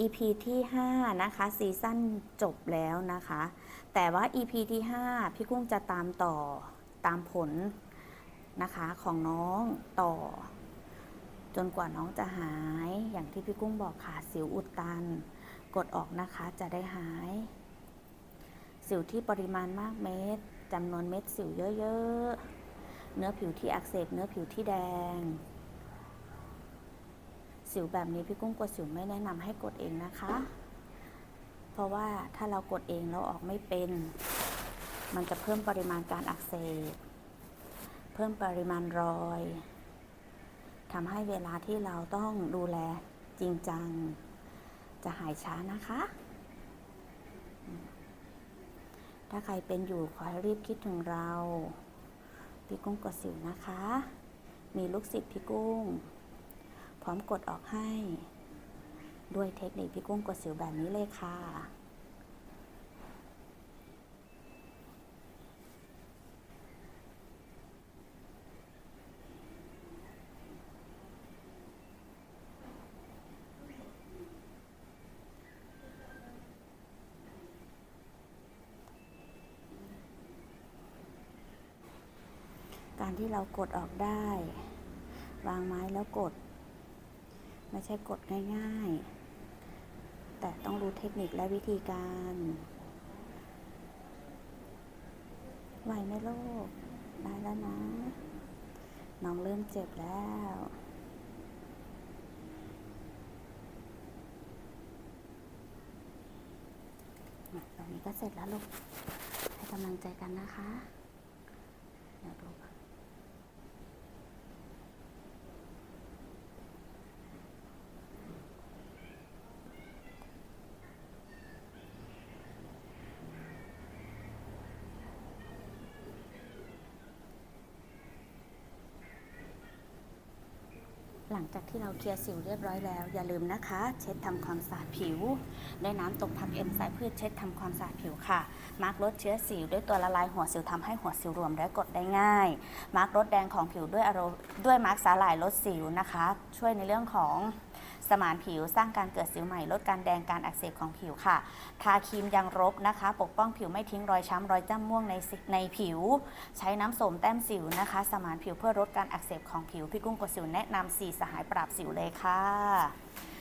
EP ที่ 5 นะคะซีซั่นจบแล้วนะคะ แต่ว่า EP ที่ 5 พี่กุ้งจะตามต่อตามผลนะคะของน้องต่อ จนกว่าน้องจะหายอย่างที่พี่กุ้งบอกค่ะสิวอุดตัน กดออกนะคะจะได้หาย สิวที่ปริมาณมากเม็ดจำนวนเม็ดสิวเยอะๆ เนื้อผิวที่อักเสบเนื้อผิวที่แดง สิวแบบนี้พี่กุ้งกดสิวไม่แนะนำให้กดเองนะคะ เพราะว่าถ้าเรากดเองแล้วออกไม่เป็น มันจะเพิ่มปริมาณการอักเสบ เพิ่มปริมาณรอยทำให้เวลาที่เราต้องดูแลจริงจัง จะหายช้านะคะ ถ้าใครเป็นอยู่ขอให้รีบคิดถึงเรา พี่กุ้งกดสิวนะคะ มีลูกศิษย์พี่กุ้ง พร้อมกดออกให้ ด้วยเทคนิคพี่กุ้งกดสิวแบบนี้เลยค่ะการที่เรากดออกได้ วางไม้แล้วกด ไม่ใช่กดง่ายๆ แต่ต้องรู้เทคนิคและวิธีการไหวไหมลูกได้แล้วนะ น้องเริ่มเจ็บแล้วตอนนี้ก็เสร็จแล้วลูก ให้กำลังใจกันนะคะ เดี๋ยวดู หลังจากที่เราเคลียร์สิวเรียบร้อยแล้ว อย่าลืมนะคะ เช็ดทำความสะอาดผิวด้วยน้ำตกผักเอ็นไซพืชเช็ดทำความสะอาดผิวค่ะ มาร์กลดเชื้อสิวด้วยตัวละลายหัวสิวทำให้หัวสิวรวมและกดได้ง่าย มาร์กลดแดงของผิวด้วยอารด้วยมาร์กสาหร่ายลดสิวนะคะ ช่วยในเรื่องของ สมานผิวสร้างการเกิดสิวใหม่ลดการแดงการอักเสบของผิวค่ะ ทาครีมยังรบนะคะ ปกป้องผิวไม่ทิ้งรอยช้ำรอยจ้ำม่วงในในผิว ใช้น้ำสมแต้มสิวนะคะ สมานผิวเพื่อลดการอักเสบของผิวพี่กุ้งกดสิวแนะนำสี่สหายปราบสิวเลยค่ะ